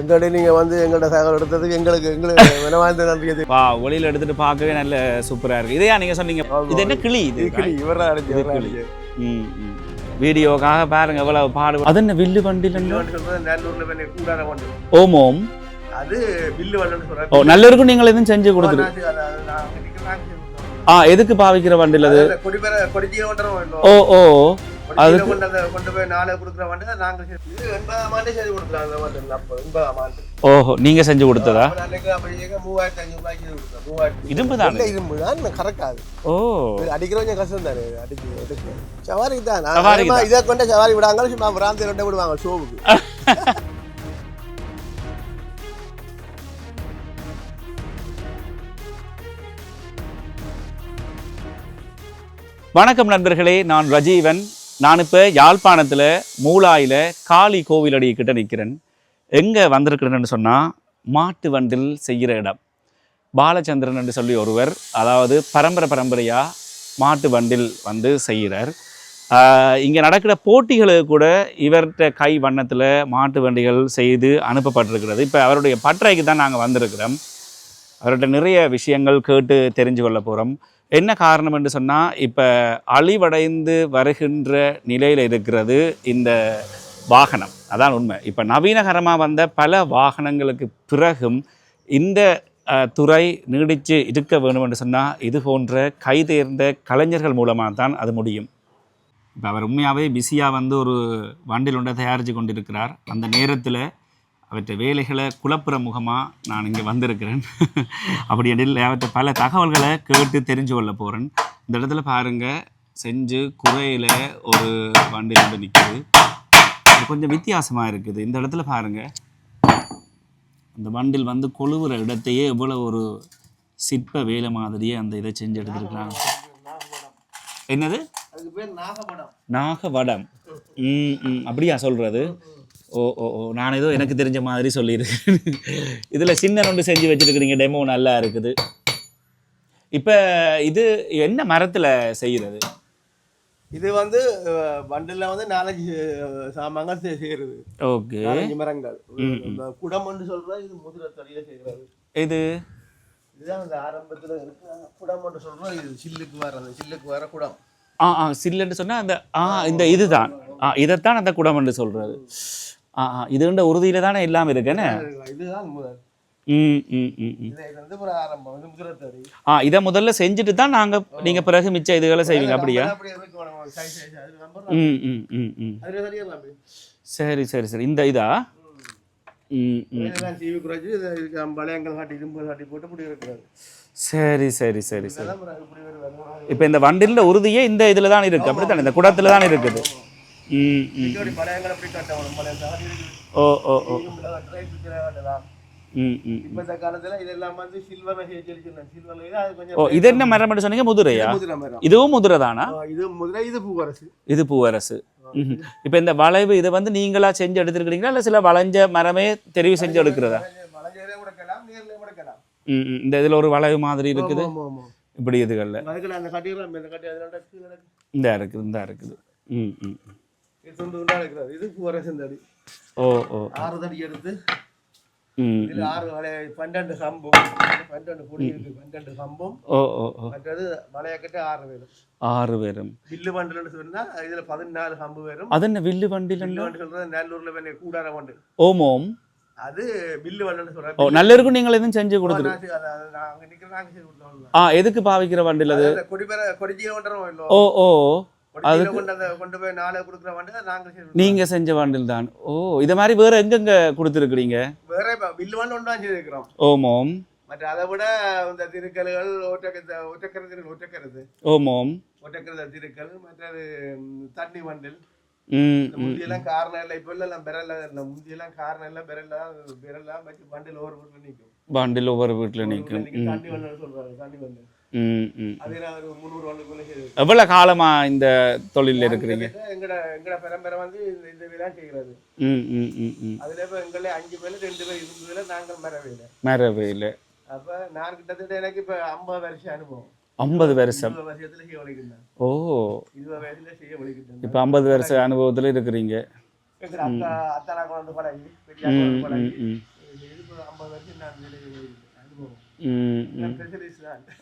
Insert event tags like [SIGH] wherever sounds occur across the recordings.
எங்களோட நீங்கள் வந்து எங்கள்கிட்ட தகவல் எடுத்ததுக்கு எங்களுக்கு எங்களுக்கு மனவாழ்ந்த நன்றி வா ஒளியில் எடுத்துட்டு பார்க்கவே நல்ல சூப்பரா இருக்கு. இதையா நீங்க சொன்னீங்க? இது என்ன கிளி இது? கிளி இவர் அடிச்சு கிளி. ம். வீடியோக்காக பாருங்க எவ்வளவு பாடு. அது என்ன வில்லு வண்டியில் கூடார ஒன்று ஓமோம் அது பில்லு வள்ளன்னு ஓ சொல்றாங்க நல்லருக்கும் நீங்கள் எதுவும் செஞ்சு கொடுத்துரு. ஆ எதுக்கு பாவிக்கிற வண்டியில் அது? ஓ ஓ. அதுக்கு அதுக்கு- கொண்டு அந்த கொண்டு போய் நாளை கொடுக்குற வண்டி நாங்கள் செஞ்சு- எண்பதாம் ஆண்டு எண்பதாம் ஆண்டு. ஓஹோ நீங்க செஞ்சு கொடுத்ததா? மூவாயிரத்தி அஞ்சூறு ரூபாய்க்கு இரும்பு தானே இல்ல, இரும்பு தான் கறக்காது ஓ. அடிக்கிற கொஞ்சம் கஷ்டம் தானே அடிச்சு எடுக்க. சவாரிக்கு தான். அதே இதை கொண்டு சவாரி விடாங்க சும்மா பிராந்தி ரெண்டை விடுவாங்க ஷோவுக்கு வணக்கம் நண்பர்களே நான் ரஜீவன். நான் இப்போ யாழ்ப்பாணத்தில் மூலாயில் காளி கோவிலடி கிட்ட நிற்கிறேன் எங்கே வந்திருக்கிறேன்னு சொன்னால் மாட்டு வண்டில் செய்கிற இடம். பாலச்சந்திரன் என்று சொல்லி ஒருவர் அதாவது பரம்பரை பரம்பரையாக மாட்டு வண்டில் வந்து செய்கிறார் இங்கே நடக்கிற போட்டிகளுக்கு கூட இவர்கிட்ட கை வண்ணத்தில் மாட்டு வண்டிகள் செய்து அனுப்பப்பட்டிருக்கிறது. இப்போ அவருடைய பற்றைக்கு தான் நாங்கள் வந்திருக்கிறோம். அவர்கிட்ட நிறைய விஷயங்கள் கேட்டு தெரிஞ்சு கொள்ள போகிறோம் என்ன காரணம் என்று சொன்னால் இப்போ அழிவடைந்து வருகின்ற நிலையில் இருக்கிறது இந்த வாகனம். அதான் உண்மை. இப்போ நவீனகரமாக வந்த பல வாகனங்களுக்கு பிறகும் இந்த துறை நீடித்து இருக்க வேணும் என்று சொன்னால் இது போன்ற கைதேர்ந்த கலைஞர்கள் மூலமாக தான் அது முடியும். இப்போ அவர் உண்மையாகவே பிஸியாக வந்து ஒரு வண்டில் ஒன்றை தயாரித்து கொண்டிருக்கிறார். அந்த நேரத்தில் அவற்றை வேலைகளை குழப்புற முகமாக நான் இங்கே வந்திருக்கிறேன். அப்படி எனில் அவற்றை பல தகவல்களை கேட்டு தெரிஞ்சு கொள்ள போகிறேன் இந்த இடத்துல பாருங்கள் செஞ்சு குறையில் ஒரு வண்டி வந்து நிற்குது இது கொஞ்சம் வித்தியாசமாக இருக்குது. இந்த இடத்துல பாருங்கள் அந்த வண்டில் வந்து கொழுவுற இடத்தையே எவ்வளோ ஒரு சிற்ப வேலை மாதிரியே அந்த இதை செஞ்சு எடுத்துருக்கிறாங்க. என்னது? நாகப்படம் நாகவடம். ம் ம். அப்படியா சொல்கிறது ஓ ஓ ஓ நான் ஏதோ எனக்கு தெரிஞ்ச மாதிரி சொல்லியிருக்கேன். இதில் சின்ன ஒன்று செஞ்சு வச்சுருக்கிறீங்க டெமோ நல்லா இருக்குது. இப்போ இது என்ன மரத்தில் செய்கிறது இது வந்து வண்டில் வந்து நாலஞ்சு சாமான்கள் செய்- செய்யறது. ஓகே. நாலஞ்சு மரங்கள். ம், இந்த குடம்னு சொல்றது இது முதிரை தொழில செய்யறது. இது? இதுதான் இந்த ஆரம்பத்துல இருக்கு. குடம்னு சொல்றோம் இது சில்லுக்கு வர்றது சில்லுக்கு வர குடம். ஆ ஆ சில்லுன்னு சொன்னால் அந்த ஆ இந்த இதுதான். ஆ இதைத்தான் அந்த குடம்னு சொல்கிறது ஆ இதுன்ற உறுதியில் தானே இல்லாமல் இருக்குன்னு இதுதான் முதல். ஆ இதை முதல்ல செஞ்சுட்டு தான் நாங்கள் நீங்கள் பிறகு மிச்ச இதுகளை செய்வீங்க அப்படியா? ம் ம் ம் ம். சரி சரி சரி. இந்த இதா? சரி சரி சரி சரி. இப்போ இந்த வண்டில உறுதியே இந்த இதில் தான் இருக்குது அப்படித்தானே? இந்த குடத்தில் தான் இருக்குது. இருக்குது ஓ ஓ ஓ. சில்வர் இது என்ன மரம் சொன்னீங்க? முதுரையா? இதுவும் முதுரை தானா? இது முதிரை இது பூவரசு. இது பூவரசு. இப்போ இந்த வளைவு இதை வந்து நீங்களா செஞ்சு எடுத்துருக்கிறீங்களா? இல்லை சில வளைஞ்ச மரமே தெரிவு செஞ்சு எடுக்கிறதா? இந்த இதில் ஒரு வளைவு மாதிரி இருக்குது. இப்படி இதுகளில். இந்த இருக்குது இந்த இருக்குது. ம் ம் துண்டு துண்டா இருக்கிறது இது பூவரசு இந்த அடி. ஓ ஓ. ஆறு தடி எடுத்து இதுல ஆறு வளைய பன்னெண்டு கம்பும் பன்னெண்டு புடி இருக்கு பன்னெண்டு கம்பும் ஓ ஓ மற்றது வளைய கட்டி ஆறு வேணும். ஆறு பேரும் வில்லு வண்டுன்னு சொன்னா இதுல பதினாலு கம்பு வரும் அது என்ன வில்லு வண்டியில் வில்லு வண்டு சொல்றது நல்லூர்ல வேண்டிய கூடார வண்டு. ஓமோம் அது வில்லு ஓ நீங்கள் எதுவும் செஞ்சு கொடுத்துரு. நாங்க நிக்கிற நாங்க கொடுத்தோம் ஆ எதுக்கு பாவிக்கிற அது? கொடி பேர இல்லோ. ஓ ஓ. கொடிச்சியில கொண்டு அந்த கொண்டு போய் நாளை கொடுக்குற வண்டு தான் நாங்க செஞ்ச வண்டில் தான். ஓ இதை மாதிரி வேற எங்கெங்க கொடுத்துருக்குறீங்க? வேற இப்ப வில்லு வண்டு ஒன்று தான் செய்திருக்கிறோம். ஓமோம் மற்ற அதை விட இந்த திருக்கல்கள் ஒட்டக்க ஒட்டக்கரை திரு ஒட்டக்கருது ஓமோம் ஒட்டக்கருத திருக்கல் மற்றது தண்ணி வண்டில். முந்தியெல்லாம் காரணம் இல்லை. இப்போ எல்லாம் பெறல இல்லை முந்தியெல்லாம் காரணம் இல்லை. பெறல வச்சு வண்டில் ஒரு வீட்டில் நிற்கும். வண்டில் ஒவ்வொரு வீட்டில் நிற்கும். தண்ணி வண்டில் சொல்றாங்க தண்ணி வண்டில் ம் ம். அதே நான் ஒரு முந்நூறு வண்டுக்குள்ளே செய்து எவ்வளோ காலமா இந்த தொழிலில் இருக்கிறீங்க? எங்கட எங்கட பரம்பரை வந்து இந்த இந்த வேலை செய்கிறது ம் ம் ம் ம். அதுல இப்போ எங்களே அஞ்சு பேர் ரெண்டு பேர் இருந்ததுல நாங்கள் மரவேல. மரவேல. அப்ப நான் கிட்டத்தட்ட எனக்கு இப்ப ஐம்பது வருஷம் அனுபவம். ஐம்பது வருஷம். ஓ. இப்போ ஐம்பது வருஷ அனுபவத்தில் இருக்கிறீங்க. ஐம்பது வருஷம் நான்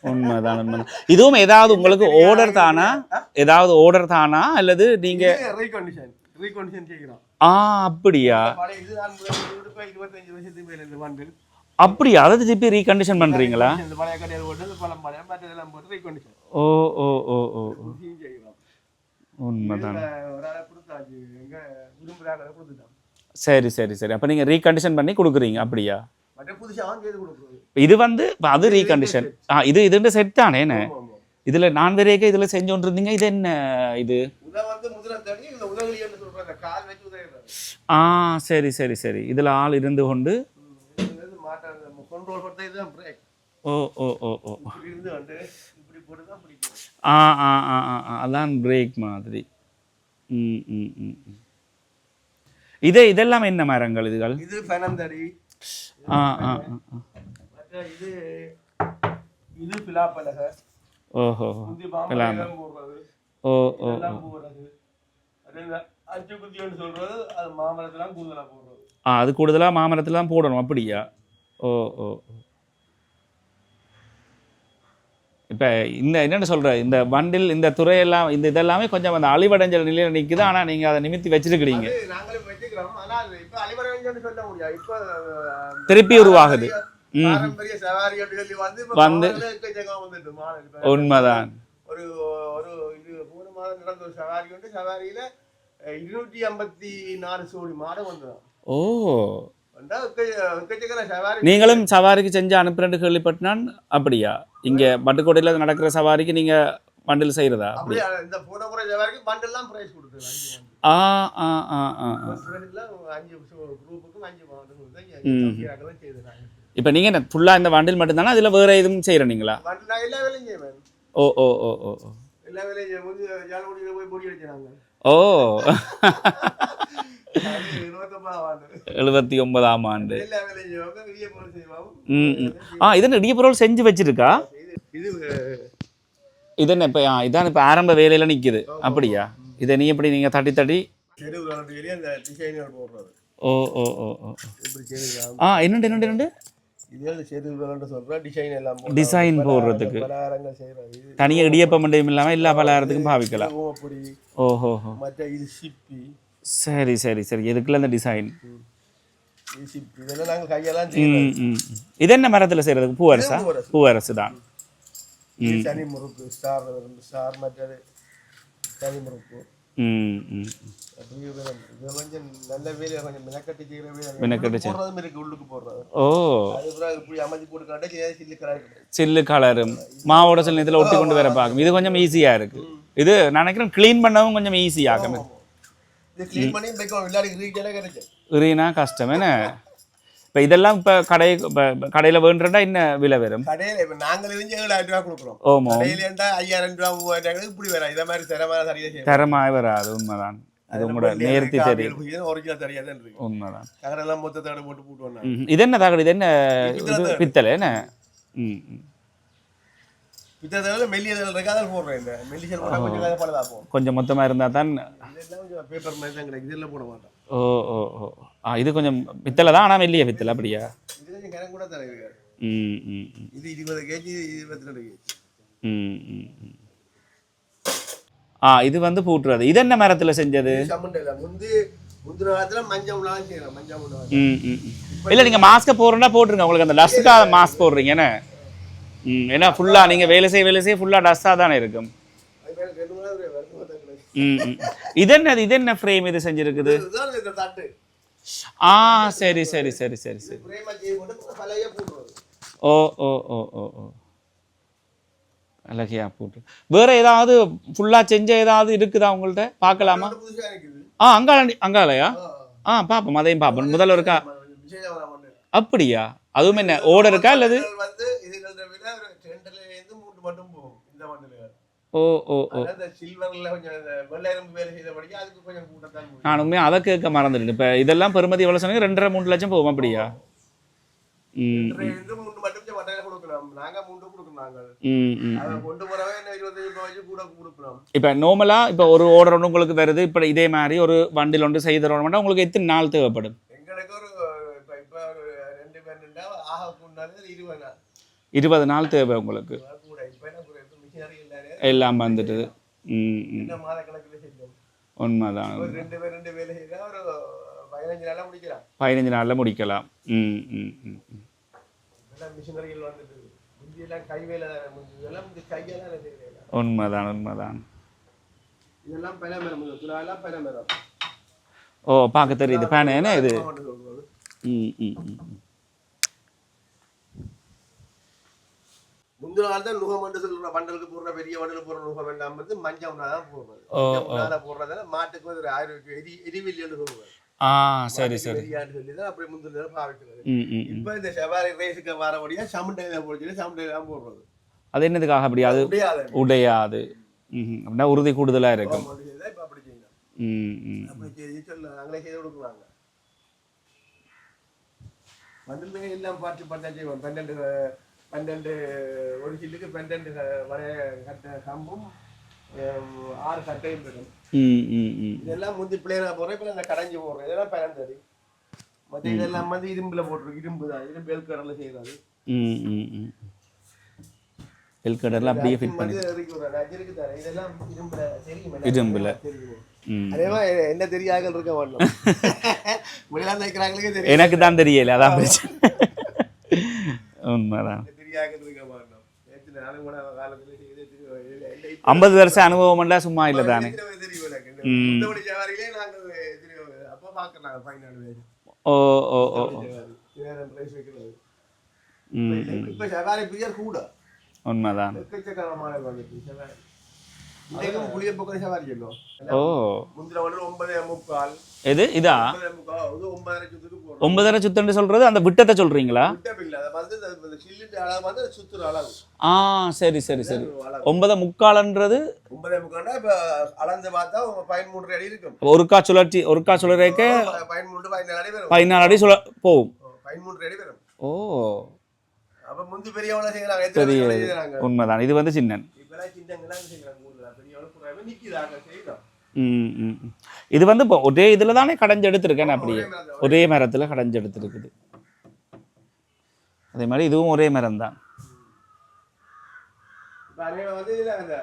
உண்மைதான் உண்மைதான். [LAUGHS] இதுவும் ஏதாவது உங்களுக்கு ஓர்டர் தானா? ஏதாவது ஓர்டர் தானா? அல்லது நீங்க ஆ அப்படியா? அப்படியா? அதை திருப்பி ரீகண்டிஷன் பண்றீங்களா? ஓ ஓ ஓ ஓ. உண்மைதான். சரி சரி சரி. அப்ப நீங்க ரீகண்டிஷன் பண்ணி கொடுக்குறீங்க அப்படியா? இது வந்து அது ரீகண்டிஷன் ஆ இது இதுன்ற செட் ஆமா, ஆமா. இதுல நான் வரையக்க இதுல செஞ்சு இருந்தீங்க இது என்ன இது? ஆ சரி சரி சரி. இதுல ஆள் இருந்து கொண்டு. ஓ ஓ ஓ ஓ. தான் ஆ ஆ ஆ ஆ, அதான் பிரேக் மாதிரி. ம் ம் ம் ம். இது இதெல்லாம் என்ன மரங்கள் இதுகள்? இது பனந்தடி ஆ ஆ இது இது பிலாப்பலகை ஓஹோ போடுறது ஓ ஓ எல்லாம் போடுறது. அது இந்த அஞ்சு குத்தின்னு சொல்றது அது மாமரத்தெல்லாம் கூடுதலாக போடுறது. ஆ அது கூடுதலாக மாமரத்தில் தான் போடணும் அப்படியா? ஓ ஓ ஓ. இப்போ இந்த என்னென்னு சொல்கிற இந்த வண்டில் இந்த துறையெல்லாம் இந்த இதெல்லாமே கொஞ்சம் அந்த அழிவடைஞ்ச நிலையில் நிற்குது ஆனால் நீங்கள் அதை நிமித்தி வச்சிருக்கிறீங்க. திருப்பி உருவாகுது. வந்து உண்மைதான். ஒரு ஒரு இது மூணு மாதம் நடந்த ஒரு சவாரி வந்து சவாரியில இருநூற்றி ஐம்பத்தி நாலு சோடி மாடு வந்துடும் ஓ. நீங்களும் சவாரிக்கு செஞ்சு அனுப்புறேன்னு கேள்விப்பட்டினான் அப்படியா? இங்கே பட்டுக்கோட்டையில் நடக்கிற சவாரிக்கு நீங்கள் கொடுத்துரு அஞ்சு மாடு. ஆ ஆ ஆ ஆ. இப்போ நீங்கள் ஃபுல்லாக இந்த வண்டில் மட்டும்தானா அதில் வேறு எதுவும் வேலையும் செய்வேன். ஓ ஓ ஓ ஓ ஓ. ஓ. [LAUGHS] எழுபத்தி ஒன்பதாம் ஆண்டு. ஆ இது என்ன பொருள் செஞ்சு வச்சிருக்கா? இது அஹ், இது என்ன இப்போ இதான் இப்போ ஆரம்ப வேலையில் நிற்குது அப்படியா? இதை நீ எப்படி நீங்கள் தட்டி தட்டி? ஓ ஓ ஓ ஓ. ஆ என்னண்டு என்னண்டு என்னண்டு? இதே அந்த செது விளையாட்டு சொல்கிறேன் டிசைன் போடுறதுக்கு. தனியாக இடியப்பம் மண்டையும் இல்லாமல் எல்லா பலகாரத்துக்கும் பாவிக்கலாம். ஓஹோ ஹோ மற்ற இது சிப்பி. சரி சரி சரி. எதுக்குள்ள இந்த டிசைன் இது என்ன மரத்தில் செய்கிறதுக்கு பூவரசா பூவரசு. தான். தனி முறுக்கு ஸ்டார் ஸ்டார் மற்றது தனி முறுக்கு. இருக்கு சில்லு கலரும். மாவோட சில இதில் ஒட்டி கொண்டு வர பார்க்கும். இது கொஞ்சம் ஈஸியாக இருக்குது இது நான் நினைக்கிறேன் க்ளீன் பண்ணவும் கொஞ்சம் ஈஸியாகும் இதுனா கஷ்டம் என்ன? இப்போ இதெல்லாம் இப்போ கடை இப்போ கடையில் வேண்டுறா என்ன விலை வரும்? கடையில் இப்போ நாங்கள் இருந்து ஏழாயிரம் ரூபா கொடுக்குறோம். ஓமோ. கடையிலேண்டா ஐயாயிரம் ரூபா மூவாயிரம் ரூபா இப்படி வரும் இதை மாதிரி தரமான சரியாக தரமாய் வராது உண்மைதான். அது உங்களோட நேர்த்தி தெரியும். ஒரிஜினல் தெரியாது உண்மைதான். தகரெல்லாம் மொத்தத்தோட போட்டு போட்டு ம், இது என்ன தகடு? இது என்ன பித்தளை என்ன? ம். ம். பித்தளை மெல்லிய இருக்கு? அதில் போடுறேன் இந்த போட்டால் கொஞ்சம் பழதா போகும் கொஞ்சம் மொத்தமாக இருந்தால் தான் பேப்பர் மாதிரி தான் கிடைக்கும் போட மாட்டோம். ஓ ஓ ஓ. ஆ இது கொஞ்சம் பித்தளை தான் ஆனால் மெல்லிய பித்தளை அப்படியா? இது கொஞ்சம் கணக்கு கூட தர இருக்காரு ம் ம் இது இருபது கேஜி இருபத்தி ரெண்டு கேஜி ம் ம். ஆ இது வந்து பூட்டுறது. இது என்ன மரத்தில் செஞ்சது? இல்லை. முந்தி முந்தின காலத்தில் மஞ்சள் உணவு செய்யலாம் மஞ்சள் உணவு ம் ம் ம். இல்லை நீங்கள் மாஸ்க்கை போடுறா போட்டுருங்க. உங்களுக்கு அந்த டஸ்ட்டுக்காக மாஸ்க் போடுறீங்க என்ன? ம் ஏன்னா ஃபுல்லாக நீங்கள் வேலை செய்ய வேலை செய்ய ஃபுல்லாக டஸ்ட்டாக தானே இருக்கும். ம் இது என்ன இது என்ன ஃப்ரேம் இது செஞ்சிருக்குது? ஆ சரி சரி சரி சரி சரி. ஓ ஓ ஓ ஓ ஓ. அழகியா போட்டு. வேற ஏதாவது ஃபுல்லாக செஞ்ச ஏதாவது இருக்குதா உங்கள்கிட்ட பார்க்கலாமா? ஆ அங்காளி அங்காளையா? ஆ பார்ப்போம் அதையும் பார்ப்போம். முதல்ல இருக்கா அப்படியா? அதுவும் என்ன ஓட இருக்கா அல்லது வந்து இதுகள விட ஒரு ரெண்டுல மூணு மட்டும் போகும் இந்த மண்ணில் ஓ ஓ ஓ. நான் உண்மையாக அதை கேட்க மறந்துட்டேன். இப்போ இதெல்லாம் பெருமதி எவ்வளோ சொன்னீங்க? ரெண்டரை மூணு லட்சம் போகும் அப்படியா? ம் இப்போ நார்மலாக இப்போ ஒரு ஆர்டர் ஒன்று உங்களுக்கு வருது இப்போ இதே மாதிரி ஒரு வண்டில் ஒன்று செய்து தரணும்னா உங்களுக்கு எத்தனை நாள் தேவைப்படும்? இப்ப இப்ப இருபது நாள். தேவை உங்களுக்கு கூட இப்ப என்ன கூட இப்ப மிஷினரி இல்லாரு எல்லாம் வந்துட்டு ம் ம். என்ன மாத கணக்குல செஞ்சோம். உண்மைதான். பதினஞ்சு நாளில் முடிக்கலாம். ம் ம் ம் உண்மைதான் உண்மைதான். ஓ பார்க்க தெரியுது. ஃபேன் என்ன இது? ம் ம் ம். முந்தின நாள் தான் நுகம் என்று சொல்ற வண்டலுக்கு போடுற பெரிய வண்டல் போடுற நுகம் எல்லாம் வந்து மஞ்சள் உணா தான் போடுறது. உணால போடுறதால மாட்டுக்கு வந்து ஒரு ஆயிரம் எரி எரிவில்லின்னு சொல்லுவாங்க. ஆ சரி சரி. சொல்லி தான் அப்படி முந்தின பாவிக்கிறது. இப்ப இந்த செவ்வாய் ரேஸுக்கு வரபடியா சமுண்டையில போட்டு சமுண்டையில தான் போடுறது. அது என்னதுக்காக அப்படி? அது உடையாது. அப்படின்னா உறுதி கூடுதலாக இருக்கும். இப்ப அப்படி செய்யலாம். ம் ம் அப்படி செய்து சொல்ல நாங்களே செய்து கொடுக்குறாங்க. வண்டல் எல்லாம் பார்த்து செய்வோம் பன்னெண்டு பன்னெண்டு ஒரு சில்லுக்கு பன்னெண்டு வரைய கட்ட கம்பும் ஆறு கட்டையும் இருக்கும். ம் ம் ம். இதெல்லாம் முந்தி பிள்ளைனா போடுறோம் இப்போ இந்த கடைஞ்சி போடுறோம் இதெல்லாம் பயன்தடி மற்ற இதெல்லாம் வந்து இரும்புல போட்டுருக்கு இரும்பு தான். இரும்பு எல்கடல செய்யறது. எல்கடரில் அப்படியே ஃபிட் பண்ணி. இதெல்லாம் இரும்புல தெரியும்? இரும்புல. என்ன தெரியாத இருக்க [LAUGHS] தெரியும். எனக்கு தான் தெரியல அதான் பிரச்சனை. உண்மைதான். ஐம்பது வருஷம் அனுபவம்லாம் சும்மா இல்லை தானே ஓ ஓ ஓ உண்மைதான் இன்றைக்கும் சவாரி சொல்லும் ஓ முந்தின வந்து ஒன்பதே முக்கால் எது இதா ஒன்பதரை சுத்தன்னு சொல்றது அந்த விட்டத்தை சொல்றீங்களா ஆ சரி சரி சரி ஒன்பது முக்கால்ன்றது ஒன்பதே முக்கால்னா இப்ப அளந்து பார்த்தா உங்க பதிமூன்று அடி இருக்கும் ஒருக்கா சுழற்சி ஒருக்கா சுழறக்க பதினாலு அடி வரும் பதினாறு அடி சுழ போகும் பதிமூன்று அடி வரும் ஓ உண்மைதான் இது வந்து சின்னன் இது வந்து இப்போ ஒரே இதில் தானே கடைஞ்சு எடுத்திருக்கேன் அப்படியே. ஒரே மரத்தில் கடைஞ்சு எடுத்திருக்குது. அதே மாதிரி இதுவும் ஒரே மரம் தான் வந்து அந்த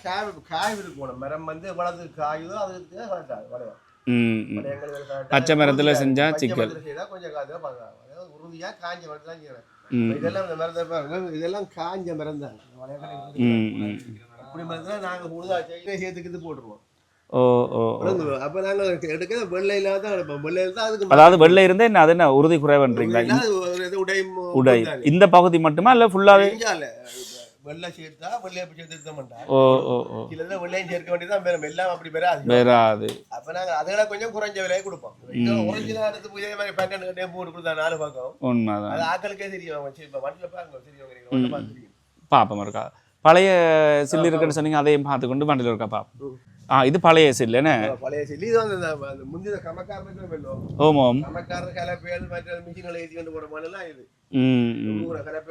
காய் காய் இருக்கணும் மரம் வந்து எவ்வளவு காயுதோ அதுக்கு கரெக்டா வளையும் ம் ம். வளையங்கள் correct ஆ பச்சை மரத்துல செஞ்சா சிக்கல். மரத்துல செய்தா கொஞ்சம் காய்ச்சா பார்க்கலாம். அதாவது உறுதியா காஞ்ச மரத்துல தான் செய்யணும் ம் இதெல்லாம் இந்த மரத்தை பாருங்க. இதெல்லாம் காஞ்ச மரம் தான் ம் ம் அப்படி மரத்துல நாங்க கூடுதலா செய்ய சேர்த்துக்கிட்டு போட்டுருவோம். ஓ ஓ? அப்ப எடுக்க வெள்ளை இல்லாத தான் எடுப்போம். வெள்ளை தான் அதுக்கு அதாவது வெள்ளை இருந்தால் என்ன அது என்ன உறுதி குறைவுன்றீங்களா? உடையும் உடை. இந்த பகுதி மட்டுமா இல்லை ஃபுல்லாகவே செஞ்சால வெள்ளை சேர்த்தா வெள்ளையை சேர்த்து இருக்க மாட்டாங்க ஓ ஓ ஓ. சில வெள்ளையும் சேர்க்க வேண்டியதான் பெரும் எல்லாம் அப்படி அப்ப நாங்க அதை கொஞ்சம் குறைஞ்ச விலையை கொடுப்போம். ஒரிஜினல் எடுத்து இதே மாதிரி போட்டு கொடுத்தா நாலு பக்கம். உண்மைதான். அது ஆக்களுக்கே தெரியும். இப்ப வண்டியில பாருங்க தெரியும். இருக்கா பழைய சில்லு இருக்குன்னு சொன்னீங்க அதையும் பார்த்து கொண்டு வண்டியில் இருக்கா பாப்போம் ஆ இது பழைய சில்லு என்ன? பழைய சொல்லி. இது வந்து முந்தின கமக்காரனுக்கு வெல்லும் ஓம் ஓம். கமக்காரர் கலப்பைகள் மற்ற மிஷின்களை ஏற்றி கொண்டு போற மாதிரிலாம் இது. ம்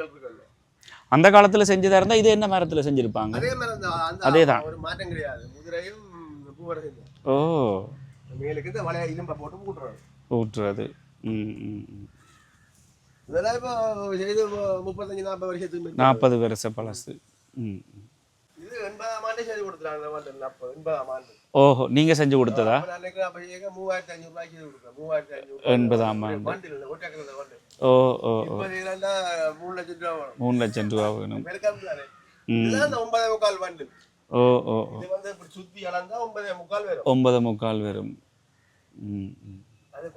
இருக்குல்ல அந்த காலத்தில் செஞ்சதா இருந்தால் இது என்ன மரத்தில் செஞ்சுருப்பாங்க? அதே அந்த அந்த அதேதான். ஒரு மாற்றம் கிடையாது. முதிரையும் ஓ. மேலுக்கு இந்த வளைய இரும்பை போட்டு கூட்டுறது ஊற்றுறது ம். இதெல்லாம் இப்போ செய்து முப்பத்தஞ்சு நாற்பது வருஷத்துக்கு. நாற்பது வருஷ பழசு. இது எண்பதாம் ஆண்டு அந்த ஆண்டு நாற்பது எண்பதாம் ஆண்டு. ஓஹோ நீங்கள் செஞ்சு கொடுத்ததா? அப்ப அப்ப மூவாயிரத்தி ஐநூறு ரூபாய்க்கு கொடுக்குறேன் மூவாயிரத்தி ஐநூறு எண்பதாம் ஆண்டு. ஓ ஓ மூணு லட்சம் ரூபா வரும். மூணு லட்சம் ரூபா வேணும். ஒன்பதே முக்கால் வண்டு ஓ ஓ இது வந்து இப்படி சுத்தி அளந்தா ஒன்பதே முக்கால் வரும். ஒன்பது முக்கால் வரும். ம். அது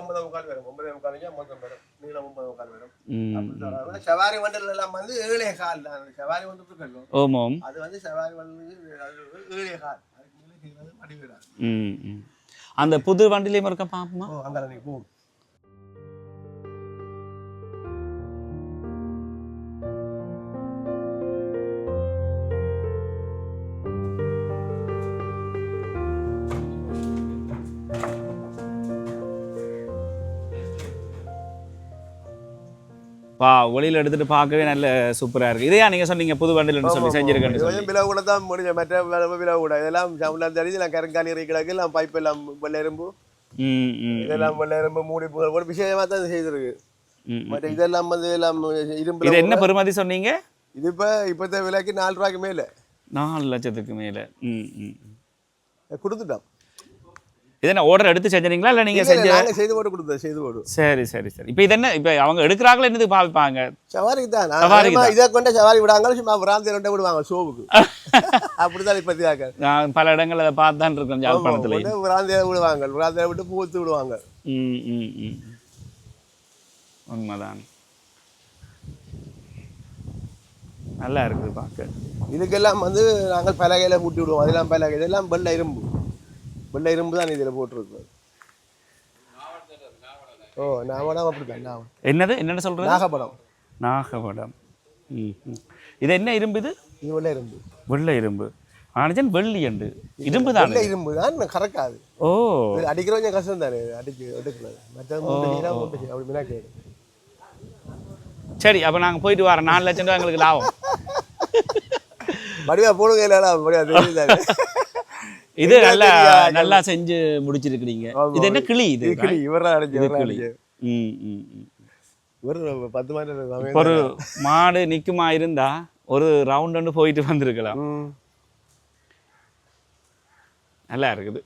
ஒன்பதே முக்கால் வரும். ஒன்பதே முக்கால் மொத்தம் வரும். நீளம் ஒன்பது முக்கால் வரும். சவாரி வண்டல் எல்லாம் வந்து ஏழே கால் தான். சவாரி வந்து அது வந்து சவாரி வந்து ஏழே கால். அதுக்கு மேலே அந்த புது வண்டிலையும் இருக்க பாப்போமா? அங்கே நீ போ ஒளியில் எடுத்துட்டு பார்க்கவே நல்ல சூப்பரா இருக்கு. இதையா நீங்க சொன்னீங்க புது வண்டில்னு சொல்லி சொல்லி. கொஞ்சம் விலை கூட தான் முடிஞ்ச மற்ற விலை கூட. இதெல்லாம் தமிழ்நாடு தெரிஞ்சு எல்லாம் கருங்காலி கிடக்கு. எல்லாம் பைப் எல்லாம் வெள்ளை எறும்பு. இதெல்லாம் வெள்ளை எறும்பு மூடி ஒரு விஷயமா தான் செய்திருக்கு. மற்ற இதெல்லாம் வந்து எல்லாம் இரும்பு இது என்ன பெறுமதி சொன்னீங்க? இது இப்போ இப்போத்த விலைக்கு நாலு ரூபாய்க்கு மேலே. நாலு லட்சத்துக்கு மேல. ம் ம் ம். இது என்ன ஆர்டர் எடுத்து செஞ்சீங்களா இல்லை நீங்க இல்ல, செஞ்ச செய்து போட்டு கொடுத்தோம் செய்து போடு. சரி சரி சரி. இப்போ இது என்ன இப்போ அவங்க எடுக்கிறாங்களா என்னது பாவிப்பாங்க? சவாரிக்கு தான். மாதிரி இதை கொண்டு சவாரி விடாங்க சும்மா பிராந்திய கொண்டு விடுவாங்க ஷோவுக்கு. [LAUGHS] அப்படிதான் ஆக்க நான் பல இடங்கள் அதை பார்த்து தான் இருக்கேன் யாழ்ப்பாணத்துல பிராந்திய விடுவாங்க. பிராந்திய விட்டு பூத்து விடுவாங்க. ம் ம் ம். உண்மைதான். நல்லா இருக்குது பார்க்க. இதுக்கெல்லாம் வந்து நாங்கள் பலகையில கூட்டி விடுவோம். அதெல்லாம் பலகை. இதெல்லாம் வெள்ளை இரும்பு. வெள்ளை இரும்பு தான் இதில் போட்டிருக்கு ஓ நாமடம் அப்படிதான் என்னது? என்னென்ன சொல்றது? நாகப்படம் நாகவடம் ம். இது என்ன இரும்பு இது? இது வெள்ளை இரும்பு. வெள்ளை இரும்பு. ஆனஜன் வெள்ளி அண்டு இரும்பு தானே வெள்ளை இரும்பு தான் கறக்காது. ஓ. அடிக்கிற கொஞ்சம் கஷ்டம் தானே அடிச்சு எடுக்கல மற்ற மூட்டை மூட்டை அப்படி சரி அப்போ நாங்கள் போயிட்டு வரோம். நாலு லட்சம் ரூபா எங்களுக்கு லாபம். வடிவா போடுங்க இல்லைடா வடிவா தெரியுதாரு இது நல்லா நல்லா செஞ்சு முடிச்சிருக்கிறீங்க. இது என்ன கிளி இது? கிளி. இவரெல்லாம் இவரெல்லாம் கிளி. ம் ஒரு பத்து இப்போ ஒரு மாடு நிக்குமா இருந்தா ஒரு ரவுண்ட் போயிட்டு வந்திருக்கலாம். நல்லா இருக்குது.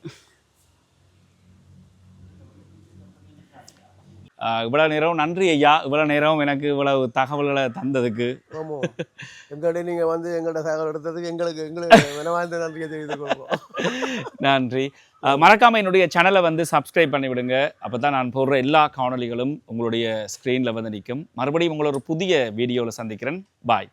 ஆஹ் இவ்வளவு நேரம் நன்றி ஐயா. இவ்வளவு நேரம் எனக்கு இவ்வளவு தகவல்களை தந்ததுக்கு. ஆமாம் எங்கள்கிட்ட நீங்கள் வந்து எங்கள்கிட்ட தகவல் எடுத்ததுக்கு எங்களுக்கு எங்களுக்கு வினவாய்ந்த நன்றியை தெரிவித்துக் கொள்வோம். நன்றி. ஆஹ் மறக்காம என்னுடைய சேனலை வந்து சப்ஸ்கிரைப் பண்ணி விடுங்க. அப்பதான் நான் போடுற எல்லா காணொளிகளும் உங்களுடைய ஸ்க்ரீனில் வந்து நிற்கும். மறுபடியும் உங்களை ஒரு புதிய வீடியோவில் சந்திக்கிறேன். பாய்